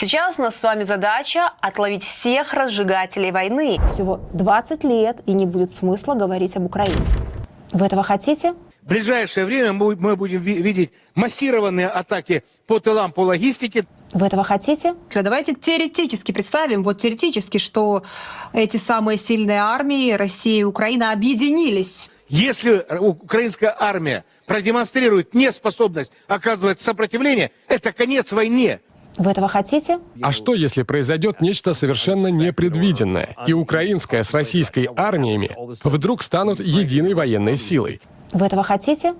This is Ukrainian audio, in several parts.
Сейчас у нас с вами задача отловить всех разжигателей войны. Всего 20 лет, и не будет смысла говорить об Украине. Вы этого хотите? В ближайшее время мы мы будем ви- видеть массированные атаки по тылам, по логистике. Вы этого хотите? Давайте теоретически представим, вот теоретически, что эти самые сильные армии, Россия и Украина, объединились. Если украинская армия продемонстрирует неспособность оказывать сопротивление, это конец войне. Вы этого хотите? А что, если произойдет нечто совершенно непредвиденное, и украинская с российской армиями вдруг станут единой военной силой? Вы этого хотите?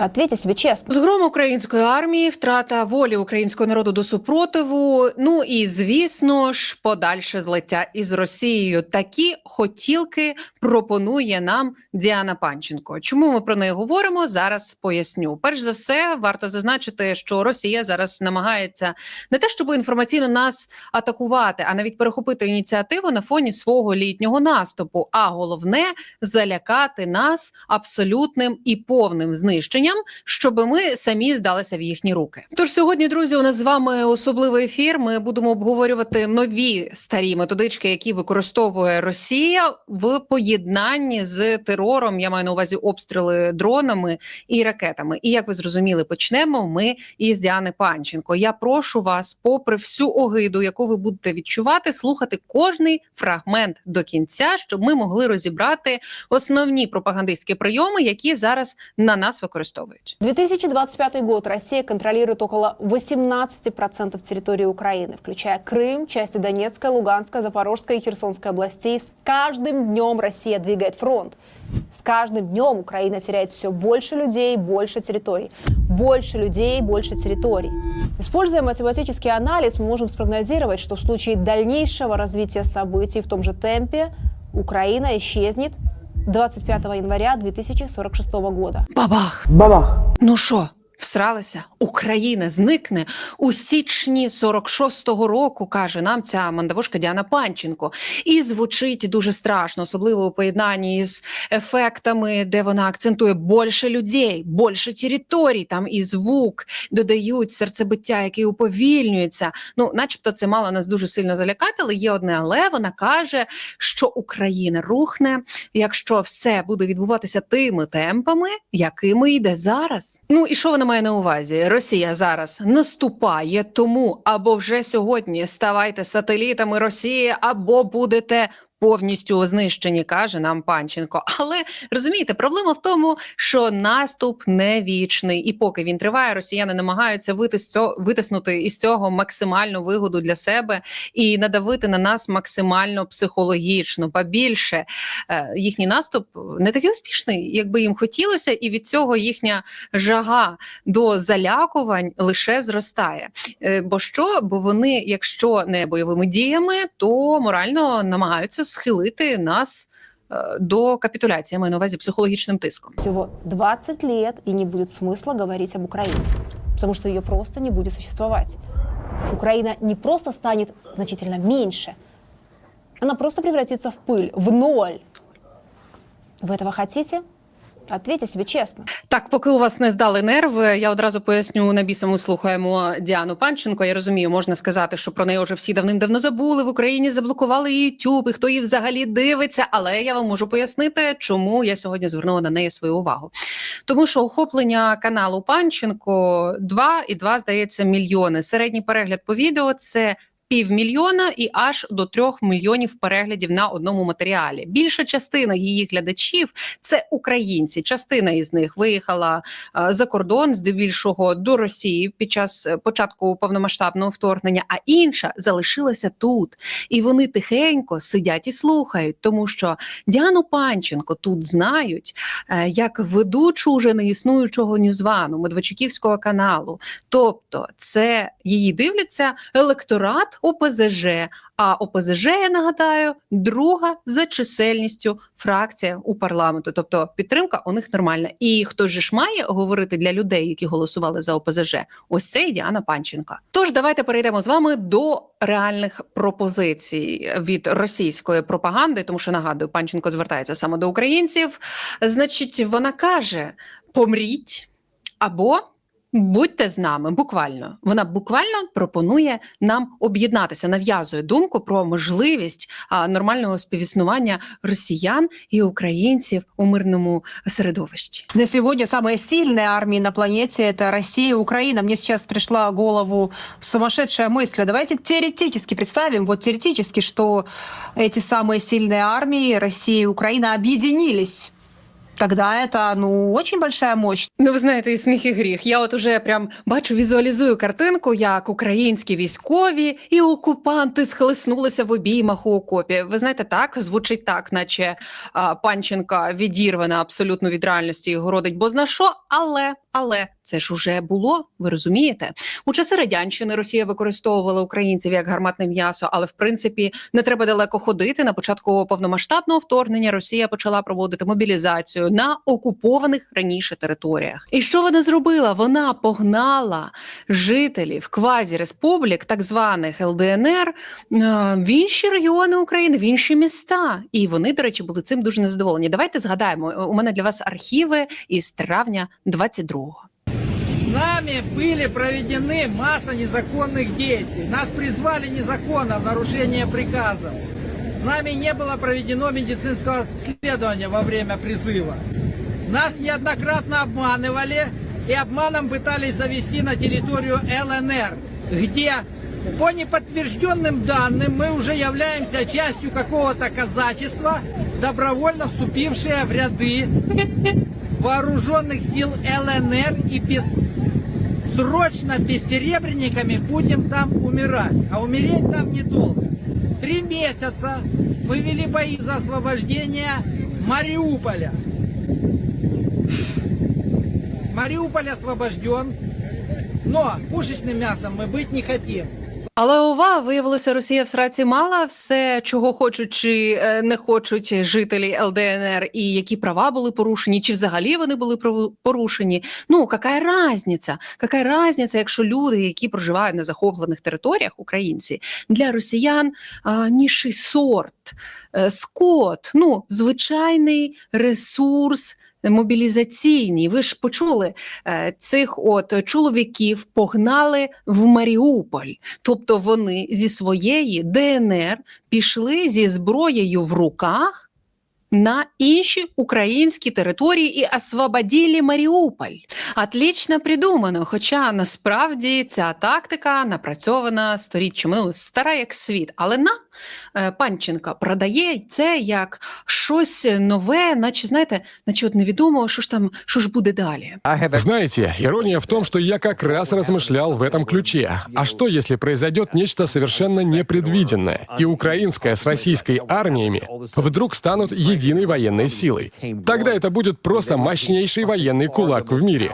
Ответьте себе честно. Згром української армії, втрата волі українського народу до супротиву. Ну і звісно ж, подальше злиття із Росією. Такі хотілки пропонує нам Діана Панченко. Чому ми про неї говоримо? Зараз поясню. Перш за все, варто зазначити, що Росія зараз намагається не те, щоб інформаційно нас атакувати, а навіть перехопити ініціативу на фоні свого літнього наступу. А головне залякати нас абсолютним і повним знищенням, щоб ми самі здалися в їхні руки. Тож сьогодні, друзі, у нас з вами особливий ефір. Ми будемо обговорювати нові старі методички, які використовує Росія в поєднанні з терором. Я маю на увазі обстріли дронами і ракетами. І як ви зрозуміли, почнемо ми із Діани Панченко. Я прошу вас, попри всю огиду, яку ви будете відчувати, слухати кожний фрагмент до кінця, щоб ми могли розібрати основні пропагандистські прийоми, які зараз на нас використовують. 2025 год Россия контролирует около 18% территории Украины, включая Крым, части Донецкой, Луганской, Запорожской и Херсонской областей. С каждым днем Россия двигает фронт. С каждым днем Украина теряет все больше людей, больше территорий. Больше людей, больше территорий. Используя математический анализ, мы можем спрогнозировать, что в случае дальнейшего развития событий в том же темпе Украина исчезнет 25 января 2046 года. Бабах! Бабах! Ну що? Всралися, Україна зникне у січні 46-го року, каже нам ця мандавошка Діана Панченко. І звучить дуже страшно, особливо у поєднанні з ефектами, де вона акцентує більше людей, більше територій. Там і звук додають серцебиття, яке уповільнюється. Ну, начебто, це мало нас дуже сильно залякати, але є одне, але вона каже, що Україна рухне, якщо все буде відбуватися тими темпами, якими йде зараз. Ну і що вона має на увазі? Росія зараз наступає, тому або вже сьогодні ставайте сателітами Росії, або будете. Повністю знищені, каже нам Панченко. Але розумієте, проблема в тому, що наступ не вічний, і поки він триває, росіяни намагаються витиснути із цього максимальну вигоду для себе і надавити на нас максимально психологічно. Ба більше е, їхній наступ не такий успішний, якби їм хотілося, і від цього їхня жага до залякувань лише зростає. Е, Бо що? Бо вони, якщо не бойовими діями, то морально намагаються схилити нас е, до капітуляції. Я маю на увазі психологічним тиском. Всего 20 лет, и не будет смысла говорить об Украине, потому что ее просто не будет существовать. Украина не просто станет значительно меньше, она просто превратится в пыль, в ноль. Вы этого хотите? Ответьте себе честно. Так, поки у вас не здали нерви, я одразу поясню на біса. Ми слухаємо Діану Панченко. Я розумію, можна сказати, що про неї вже всі давним-давно забули. В Україні заблокували YouTube, і хто її взагалі дивиться. Але я вам можу пояснити, чому я сьогодні звернула на неї свою увагу. Тому що охоплення каналу Панченко 2 і 2, здається, мільйони. Середній перегляд по відео це. Півмільйона і аж до трьох мільйонів переглядів на одному матеріалі. Більша частина її глядачів це українці. Частина із них виїхала е, за кордон, здебільшого до Росії під час е, початку повномасштабного вторгнення, а інша залишилася тут. І вони тихенько сидять і слухають, тому що Діану Панченко тут знають е, як ведучу уже неіснуючого ньюзвану Медведчуківського каналу. Тобто, це її дивляться електорат ОПЗЖ. А ОПЗЖ, я нагадаю, друга за чисельністю фракція у парламенту. Тобто підтримка у них нормальна. І хто ж має говорити для людей, які голосували за ОПЗЖ? Ось це і Діана Панченко. Тож давайте перейдемо з вами до реальних пропозицій від російської пропаганди, тому що нагадую, Панченко звертається саме до українців. Значить, вона каже: помріть або Будьте з нами, буквально. Вона буквально пропонує нам об'єднатися, нав'язує думку про можливість а, нормального співіснування росіян і українців у мирному середовищі. На сегодня самые сильные армии на планете – это Россия и Украина. Мне сейчас пришла в голову сумасшедшая мысль. А Давайте теоретически представим, вот теоретически, что эти самые сильные армии, Россия и Украина, объединились. Тогда это, ну, очень большая мощь. Ну, ви знаєте, і сміх і гріх. Я от уже прям бачу, візуалізую картинку, як українські військові і окупанти схлеснулися в обіймах у окопі. Ви знаєте, так звучить так, наче а, панченка відірвана абсолютно від реальності і городить бозна що, але. Але це ж уже було, ви розумієте? У часи радянщини Росія використовувала українців як гарматне м'ясо, але в принципі не треба далеко ходити. На початку повномасштабного вторгнення Росія почала проводити мобілізацію на окупованих раніше територіях. І що вона зробила? Вона погнала жителів квазі-республік, так званих ЛДНР, е, в інші регіони України, в інші міста. І вони, до речі, були цим дуже незадоволені. Давайте згадаємо. У мене для вас архіви із травня 22-го. С нами были проведены масса незаконных действий. Нас призвали незаконно в нарушение приказов. С нами не было проведено медицинского обследования во время призыва. Нас неоднократно обманывали и обманом пытались завести на территорию ЛНР, где по неподтвержденным данным мы уже являемся частью какого-то казачества, добровольно вступившие в ряды вооруженных сил ЛНР и без срочно бессеребренниками будем там умирать. А умереть там недолго. Три месяца мы вели бои за освобождение Мариуполя. Мариуполь освобожден, но пушечным мясом мы быть не хотим. Але увага, виявилося, Росія в сраці мала все, чого хочуть чи е, не хочуть жителі ЛДНР, і які права були порушені, чи взагалі вони були порушені. Ну яка разниця? Яка разниця, якщо люди, які проживають на захоплених територіях, українці для росіян а, ніший сорт, е, скот, ну звичайний ресурс. Мобілізаційний, ви ж почули е, цих от чоловіків погнали в Маріуполь. Тобто вони зі своєї ДНР пішли зі зброєю в руках на інші українські території і освободили Маріуполь. Отлично придумано. Хоча насправді ця тактика напрацьована сторіччями, ну, стара як світ. Але нам Панченка продає це як щось нове, наче знаєте, наче от невідомо, що ж там, що ж буде далі. Знаете, ирония в том, что я как раз размышлял в этом ключе. А что, если произойдет нечто совершенно непредвиденное, и украинская с российской армиями вдруг станут единой военной силой? Тогда это будет просто мощнейший военный кулак в мире.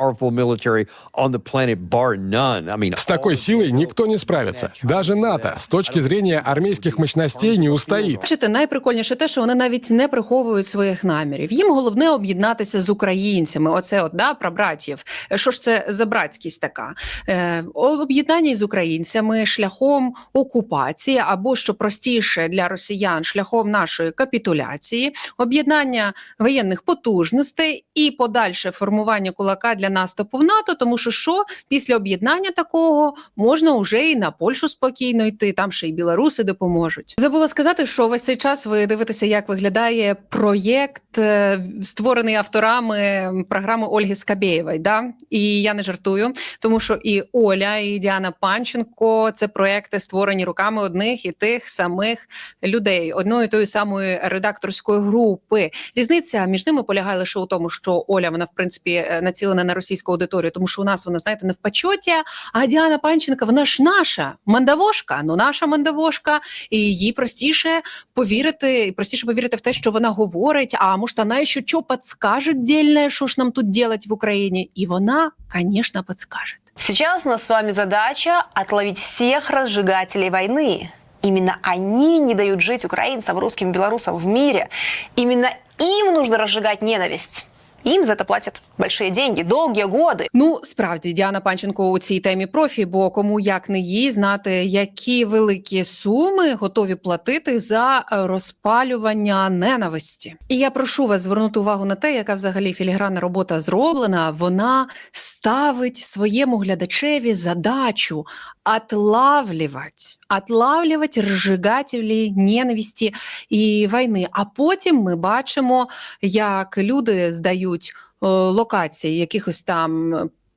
С такой силой никто не справится. Даже НАТО с точки зрения армейских мощностей не устоит. Бачите, найприкольніше те, що вони навіть не приховують своїх намірів. Їм головне об'єднатися з українцями. Оце от да про братів. Що ж це за братськість така? Е, об'єднання з українцями шляхом окупації, або що простіше для росіян, шляхом нашої капітуляції, об'єднання воєнних потужностей і подальше формування кулака для наступу в НАТО. Тому що що після об'єднання такого можна вже і на Польщу спокійно йти. Там ще й білоруси допоможуть. Забула сказати, що весь цей час ви дивитеся, як виглядає проєкт, е, створений авторами програми Ольги Скабєєвої. Да? І я не жартую, тому що і Оля, і Діана Панченко це проєкти створені руками одних і тих самих людей, одної тої самої редакторської групи. Різниця між ними полягає лише у тому, що Оля вона в принципі е, націлена на російську аудиторію, тому що у нас вона знаєте не в почоті. А Діана Панченка, вона ж наша мандавошка, ну наша мандавошка, і їй простіше повірити, простіше повірити в те, що вона говорить. А може, вона ще що підскаже дільне, що ж нам тут делать в Україні? І вона, звісно, підскаже. Сейчас у нас с вами задача отловить всех разжигателей войны. Именно они не дают жить украинцам, русским, белорусам в мире. Именно им нужно разжигать ненависть. Им за это платят большие деньги, долгие годы. Ну, справді Діана Панченко у цій темі профі, бо кому як не їй знати, які великі суми готові платити за е, розпалювання ненависті. І я прошу вас звернути увагу на те, яка взагалі філігранна робота зроблена. Вона ставить своєму глядачеві задачу отлавливать, отлавливать розжигателі ненависті і війни. А потім ми бачимо, як люди здають е, локації якихось там.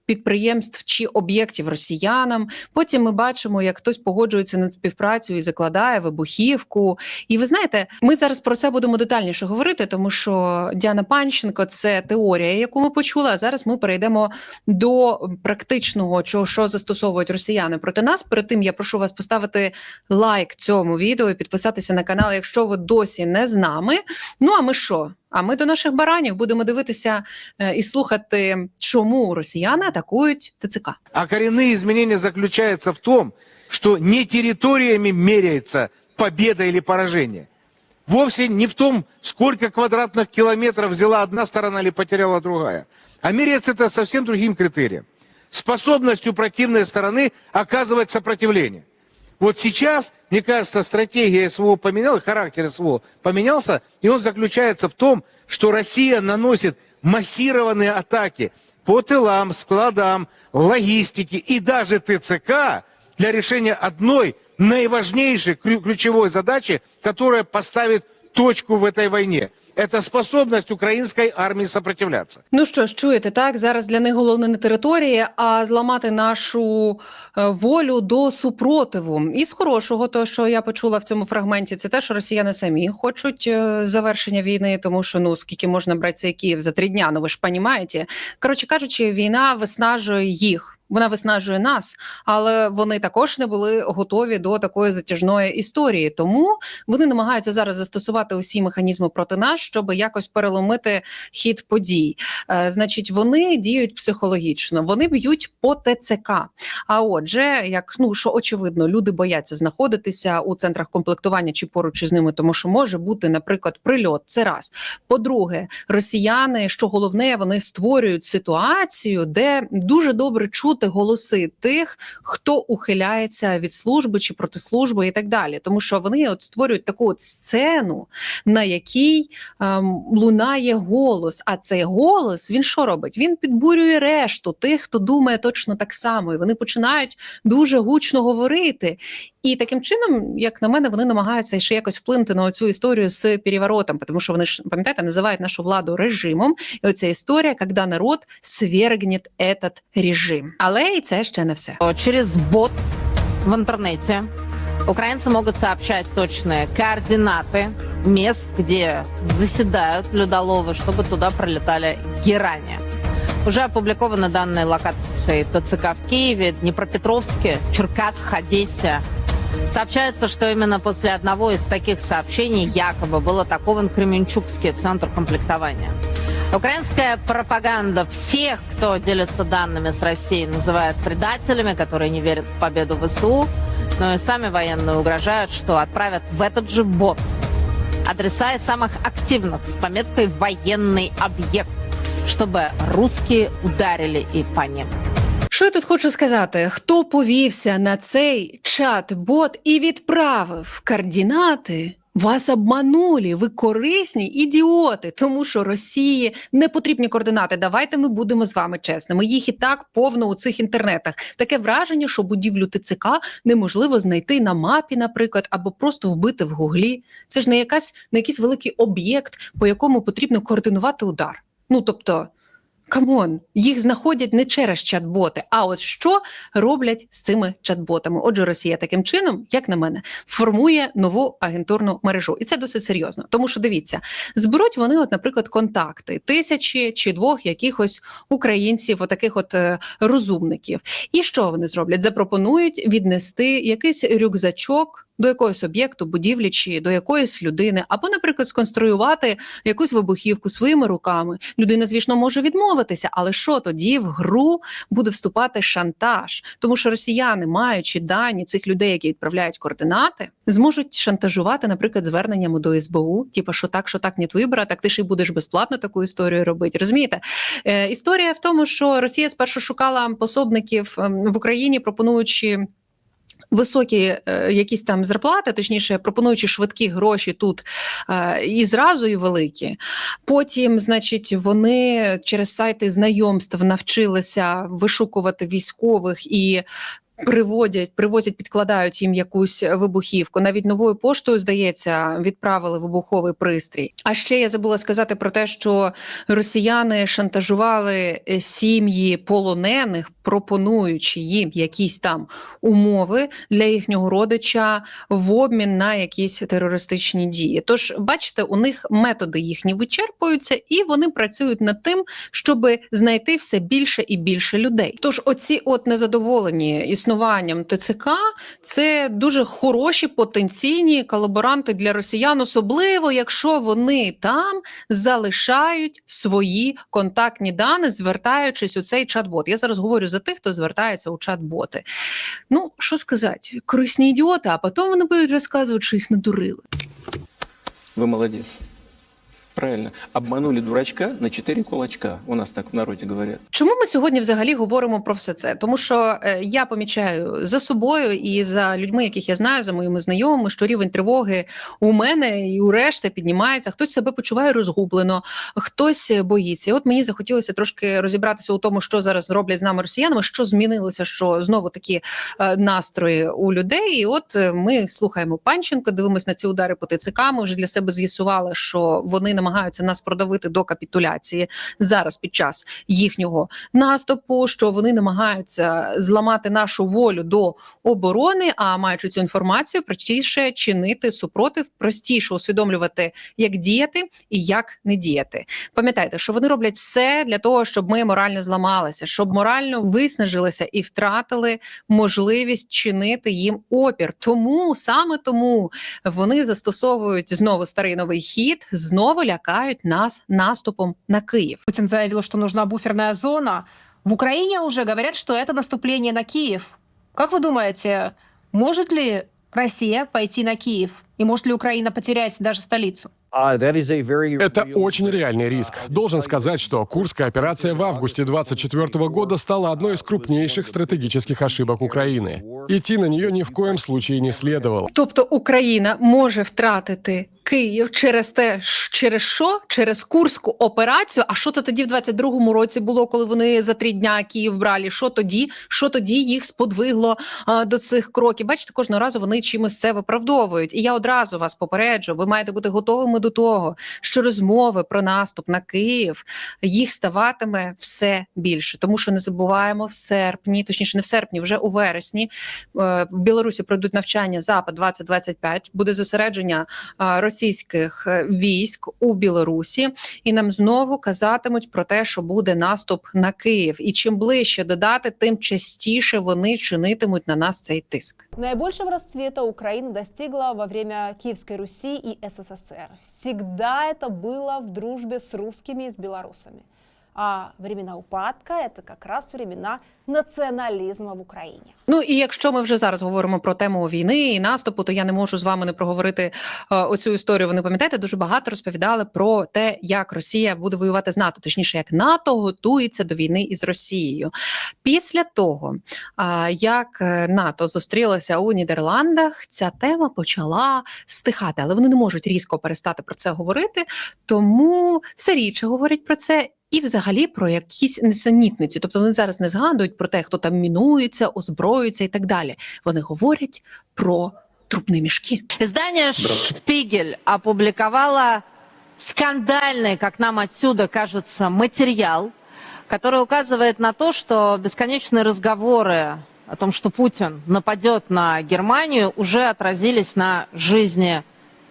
Підприємств чи об'єктів росіянам. Потім ми бачимо, як хтось погоджується на співпрацю і закладає вибухівку. І ви знаєте, ми зараз про це будемо детальніше говорити, тому що Діана Панченко це теорія, яку ми почули. А зараз ми перейдемо до практичного, чого що застосовують росіяни проти нас. Перед тим я прошу вас поставити лайк цьому відео і підписатися на канал, якщо ви досі не з нами. Ну а ми що? А ми до наших баранів будемо дивитися е, і слухати, чому росіяни атакують ТЦК. А коренные изменения заключаются в том, что не территориями меряется победа или поражение. Вовсе не в том, сколько квадратных километров взяла одна сторона или потеряла другая. А меряется это совсем другим критерием. Способностью противной стороны оказывать сопротивление. Вот сейчас, мне кажется, стратегия СВО поменялась, характер СВО поменялся, и он заключается в том, что Россия наносит массированные атаки по тылам, складам, логистике и даже ТЦК для решения одной наиважнейшей ключ- ключевой задачи, которая поставит точку в этой войне. Это способность украинской армии сопротивляться. Ну що ж, чуєте, так зараз для них головне не територія, а зламати нашу е, волю до супротиву. І з хорошого, то що я почула в цьому фрагменті, це те, що росіяни самі хочуть е, завершення війни, тому що ну скільки можна брати цей Київ за три дня. Ну ви ж понімаєте. Коротше кажучи, війна виснажує їх. Вона виснажує нас, але вони також не були готові до такої затяжної історії. Тому вони намагаються зараз застосувати усі механізми проти нас, щоб якось переломити хід подій. Е, значить, вони діють психологічно, вони б'ють по ТЦК. А отже, як ну що очевидно, люди бояться знаходитися у центрах комплектування чи поруч із ними, тому що може бути, наприклад, прильот. Це раз. По-друге, росіяни, що головне, вони створюють ситуацію, де дуже добре чути голоси тих, хто ухиляється від служби чи проти служби, і так далі, тому що вони от створюють таку от сцену, на якій ем, лунає голос. А цей голос він що робить? Він підбурює решту тих, хто думає точно так само, і вони починають дуже гучно говорити. І таким чином, як на мене, вони намагаються ще якось вплинути на цю історію з переворотом, тому що вони ж пам'ятаєте, називають нашу владу режимом. І оця історія, коли народ свергне этот режим. Але і це ще не все. Через бот в интернете украинцы могут сообщать точные координаты мест, где заседают людоловы, чтобы туда пролетали герани. Уже опубликованы данные локации ТЦК в Киеве, Днепропетровске, Черкассах, Одессе. Сообщается, что именно после одного из таких сообщений якобы был атакован Кременчугский центр комплектования. Украинская пропаганда всех, кто делится данными с Россией, называет предателями, которые не верят в победу ВСУ. Но и сами военные угрожают, что отправят в этот же бот адреса из самых активных с пометкой «военный объект», чтобы русские ударили и по ним. Що я тут хочу сказати? Хто повівся на цей чат-бот і відправив координати? вас обманули, ви корисні ідіоти, тому що Росії не потрібні координати. Давайте ми будемо з вами чесними. Їх і так повно у цих інтернетах. Таке враження, що будівлю ТЦК неможливо знайти на мапі, наприклад, або просто вбити в гуглі. Це ж не якась не якийсь великий об'єкт, по якому потрібно координувати удар. Ну тобто. Камон, їх знаходять не через чат-боти. А от що роблять з цими чат-ботами? Отже, Росія таким чином, як на мене, формує нову агентурну мережу, і це досить серйозно. Тому що дивіться, зберуть вони, от, наприклад, контакти тисячі чи двох якихось українців, отаких от е, розумників. І що вони зроблять? Запропонують віднести якийсь рюкзачок до якогось об'єкту, будівлі чи до якоїсь людини, або, наприклад, сконструювати якусь вибухівку своїми руками. Людина, звісно, може відмовитися, але що тоді в гру буде вступати шантаж? Тому що росіяни, маючи дані цих людей, які відправляють координати, зможуть шантажувати, наприклад, зверненнями до СБУ, типу, що так, що так, нет вибора, так ти ж і будеш безплатно таку історію робити. Розумієте? Е, історія в тому, що Росія спершу шукала пособників ем, в Україні, пропонуючи. Високі е, якісь там зарплати, точніше, пропонуючи швидкі гроші тут е, і зразу, і великі. Потім, значить, вони через сайти знайомств навчилися вишукувати військових і. Приводять, привозять, підкладають їм якусь вибухівку. Навіть новою поштою, здається, відправили вибуховий пристрій. А ще я забула сказати про те, що росіяни шантажували е, сім'ї полонених, пропонуючи їм якісь там умови для їхнього родича в обмін на якісь терористичні дії. Тож, бачите, у них методи їхні вичерпуються, і вони працюють над тим, щоб знайти все більше і більше людей. Тож, оці от незадоволені існуванням ТЦК, це дуже хороші потенційні колаборанти для росіян, особливо якщо вони там залишають свої контактні дані, звертаючись у цей чат-бот. Я зараз говорю за тих, хто звертається у чат-боти. Ну, що сказати, корисні ідіоти, а потім вони будуть розказувати, що їх надурили. Вы молодец. Правильно. Обманули дурачка на четыре кулачка. У нас так в народе говорят. Чому ми сьогодні взагалі говоримо про все це? Тому що е, я помічаю за собою і за людьми, яких я знаю, за моїми знайомими, що рівень тривоги у мене і у решти піднімається. Хтось себе почуває розгублено, хтось боїться. І от мені захотілося трошки розібратися у тому, що зараз роблять з нами росіянами, що змінилося, що знову такі е, настрої у людей. І от е, ми слухаємо Панченко, дивимося на ці удари по ТЦК. Ми вже для себе з'ясували, що вони намагаються нас продавити до капітуляції зараз під час їхнього наступу, що вони намагаються зламати нашу волю до оборони. А маючи цю інформацію, простіше чинити супротив, простіше усвідомлювати, як діяти і як не діяти. Пам'ятайте, що вони роблять все для того, щоб ми морально зламалися, щоб морально виснажилися і втратили можливість чинити їм опір. Тому саме тому вони застосовують знову старий новий хід, знову лякають нас наступом на Київ. Путин заявил, что нужна буферная зона. В Украине уже говорят, что это наступление на Киев. Как вы думаете, может ли Россия пойти на Киев? И может ли Украина потерять даже столицу? Это очень реальный риск. Должен сказать, что Курская операция в августе 24 года стала одной из крупнейших стратегических ошибок Украины. Идти на нее ни в коем случае не следовало. Тобто Україна може втратити Київ через те, через що? Через Курську операцію. А що то тоді в 22-му році було, коли вони за три дня Київ брали? Що тоді? Що тоді їх сподвигло а, до цих кроків? Бачите, кожного разу вони чимось це виправдовують. І я одразу вас попереджу. Ви маєте бути готовими до того, що розмови про наступ на Київ їх ставатиме все більше, тому що не забуваємо в серпні, точніше, не в серпні, вже у вересні. е, В Білорусі пройдуть навчання Запад 2025 Буде зосередження а, російських е, військ у Білорусі, і нам знову казатимуть про те, що буде наступ на Київ. І чим ближче до дати, тим частіше вони чинитимуть на нас цей тиск. Наибольшего расцвета Украина достигла во время Киевской Руси и СССР. Всегда это было в дружбе с русскими и с белорусами. А времена упадка – это как раз времена национализма в Украине. Ну і якщо ми вже зараз говоримо про тему війни і наступу, то я не можу з вами не проговорити е, оцю історію. Ви не пам'ятаєте, дуже багато розповідали про те, як Росія буде воювати з НАТО, точніше, як НАТО готується до війни із Росією. Після того, як е, НАТО зустрілося у Нідерландах, ця тема почала стихати, але вони не можуть різко перестати про це говорити, тому все рідше говорять про це. І, взагалі, про якісь несенітниці. Тобто вони зараз не згадують про те, хто там мінується, озброюється і так далі. Вони говорять про трупні мішки. Издание «Шпигель» опубликовало скандальный, как нам отсюда кажется, материал, который указывает на то, что бесконечные разговоры о том, что Путин нападет на Германию, уже отразились на жизни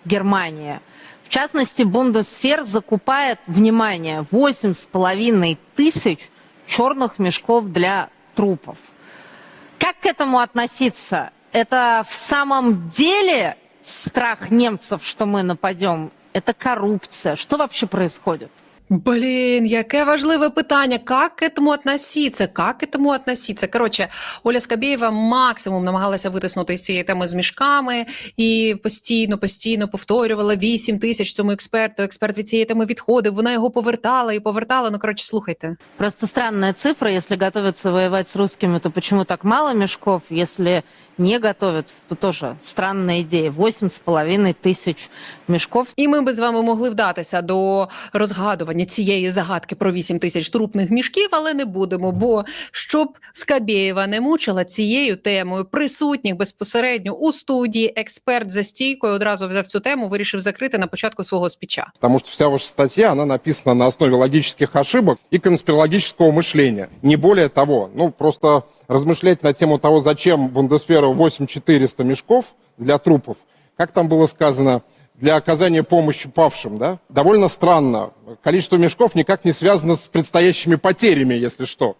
Германии. В частности, Бундесфер закупает, внимание, 8,5 тысяч черных мешков для трупов. Как к этому относиться? Это в самом деле страх немцев, что мы нападем? Это коррупция. Что вообще происходит? Блін, яке важливе питання. Как к этому относиться? Как к этому относиться? Коротше, Оля Скабєєва максимум намагалася витиснути з цієї теми з мішками і постійно, постійно повторювала 8 тисяч цьому експерту. Експерт від цієї теми відходив. Вона його повертала і повертала. Ну коротше, слухайте. Просто странная цифра. Если готовятся воевать с русскими, то почему так мало мешков? Если не готовятся, то тоже странная идея. Восемь с половиной тысяч мешков. І ми би з вами могли вдатися до розгадування цієї загадки про 8 тисяч трупних мішків, але не будемо. Бо щоб Скабєєва не мучила цією темою присутніх безпосередньо у студії, експерт за стійкою одразу взяв цю тему, вирішив закрити на початку свого спіча. Потому что вся ваша статья, она написана на основе логических ошибок и конспирологического мышления. Не более того, ну просто размышлять на тему того, зачем Бундесверу 8400 мешков для трупов, как там было сказано, для оказания помощи павшим, да, довольно странно. Количество мешков никак не связано с предстоящими потерями, если что.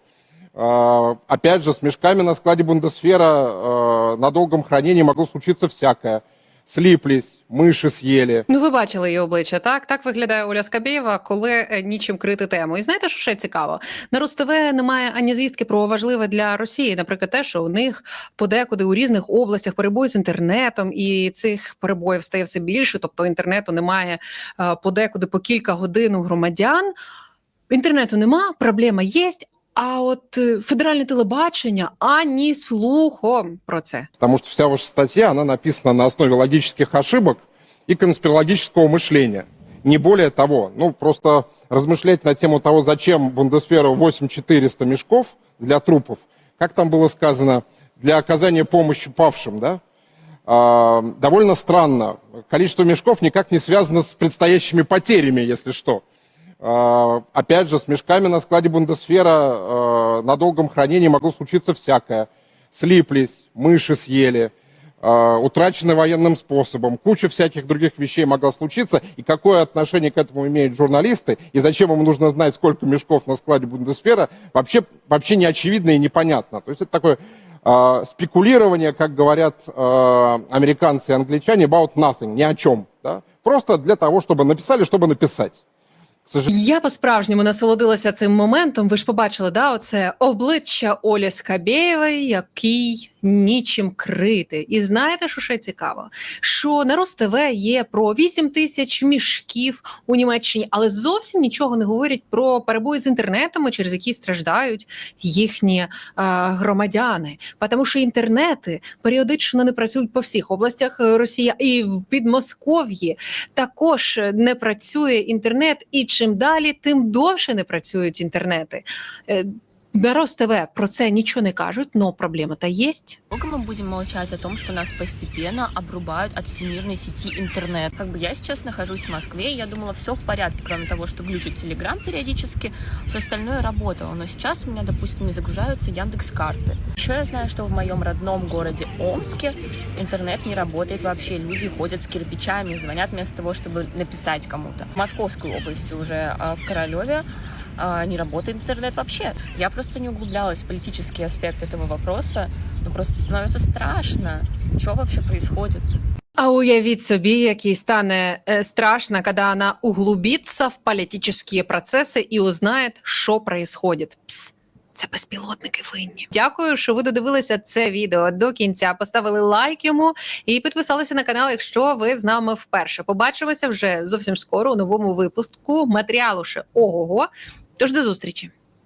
Опять же, с мешками на складе Бундесфера на долгом хранении могло случиться всякое. Слиплись, мыши съели, Ну, ви бачили її обличчя, так? Так виглядає Оля Скабєєва, коли е, нічим крити тему. І знаєте, що ще цікаво? На РосТВ немає ані звістки про важливе для Росії, наприклад, те, що у них подекуди у різних областях перебої з інтернетом, і цих перебоїв стає все більше. Тобто інтернету немає е, подекуди по кілька годин у громадян. Інтернету нема, проблема є. А от федеральне телебачення ані слухом про це. потому что вся ваша статья, она написана на основе логических ошибок и конспирологического мышления. Не более того, ну просто размышлять на тему того, зачем Бундесверу 8400 мешков для трупов, как там было сказано, для оказания помощи павшим, да, а, довольно странно. Количество мешков никак не связано с предстоящими потерями, если что. А, Опять же, с мешками на складе Бундесфера а, на долгом хранении могло случиться всякое. Слиплись, мыши съели, а, утрачены военным способом, куча всяких других вещей могла случиться. И какое отношение к этому имеют журналисты, и зачем им нужно знать, сколько мешков на складе Бундесфера, вообще, вообще не очевидно и непонятно. То есть это такое спекулирование, как говорят американцы и англичане, about nothing, ни о чем. Да? Просто для того, чтобы написали, чтобы написать. К сожалению. Я по-справжньому насолодилася цим моментом. Ви ж побачили, да, оце обличчя Олі Скабєєвої, який нічим крити. І знаєте, що ще цікаво? Що на РосТВ є про 8 тисяч мішків у Німеччині, але зовсім нічого не говорять про перебої з інтернетами, через які страждають їхні е, громадяни. Тому що інтернети періодично не працюють по всіх областях е, Росії і в Підмосков'ї також не працює інтернет, і чим далі, тим довше не працюють інтернети. Е, На РосТВ про це нічого не кажуть, але проблема та є. Долго мы будем молчать о том, что нас постепенно обрубают от всемирной сети интернет. Как бы я сейчас нахожусь в Москве, и я думала, все в порядке, кроме того, что глючит Телеграм периодически, все остальное работало. Но сейчас у меня, допустим, не загружаются Яндекс карты. Еще я знаю, что в моем родном городе Омске интернет не работает вообще. Люди ходят с кирпичами, звонят вместо того, чтобы написать кому-то. В Московской области уже а, в Королеве а, не работает интернет вообще. Я просто не углублялась в политический аспект этого вопроса. Ну просто становится страшно. Что вообще происходит? А уявіть собі, який стане е, страшно, коли вона углубиться в політичні процеси і узнає, що происходит. Пс. Це безпілотники винні. Дякую, що ви додивилися це відео до кінця. Поставили лайк йому і підписалися на канал, якщо ви з нами вперше. Побачимося вже зовсім скоро у новому випуску матеріалу ще ого-го. Тож до зустрічі.